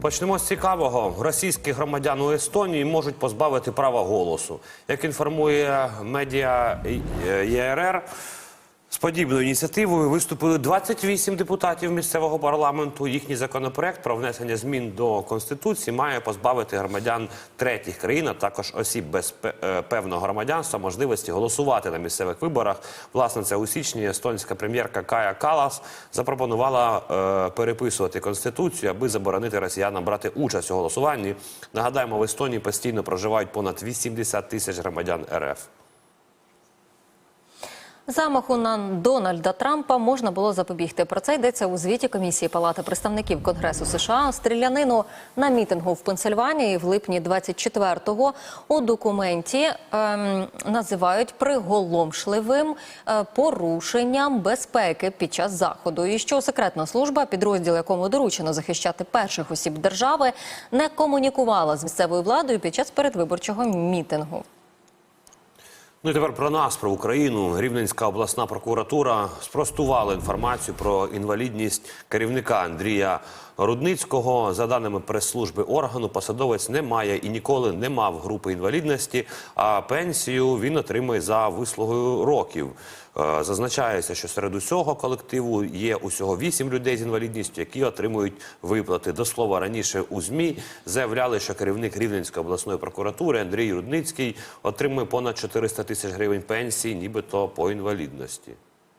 Почнемо з цікавого. Російські громадяни у Естонії можуть позбавити права голосу. Як інформує медіа ЄРР, з подібною ініціативою виступили 28 депутатів місцевого парламенту. Їхній законопроект про внесення змін до конституції має позбавити громадян третіх країн, а також осіб без е, певного громадянства можливості голосувати на місцевих виборах. Власне, це у січні естонська прем'єрка Кая Калас запропонувала е, переписувати конституцію, аби заборонити росіянам брати участь у голосуванні. Нагадаємо, в Естонії постійно проживають понад 80 тисяч громадян РФ. Замаху на Дональда Трампа можна було запобігти. Про це йдеться у звіті комісії Палати представників Конгресу США. Стрілянину на мітингу в Пенсильванії в липні 24-го у документі ем, називають приголомшливим е, порушенням безпеки під час заходу. І що секретна служба, підрозділ якому доручено захищати перших осіб держави, не комунікувала з місцевою владою під час передвиборчого мітингу. Ну і тепер про нас, про Україну. Рівненська обласна прокуратура спростувала інформацію про інвалідність керівника Андрія Рудницького. За даними прес-служби органу, посадовець не має і ніколи не мав групи інвалідності, а пенсію він отримує за вислугою років. Е, Зазначається, що серед усього колективу є усього вісім людей з інвалідністю, які отримують виплати. До слова, раніше у ЗМІ заявляли, що керівник Рівненської обласної прокуратури Андрій Рудницький отримує понад 400 тисяч гривень пенсії, нібито по інвалідності.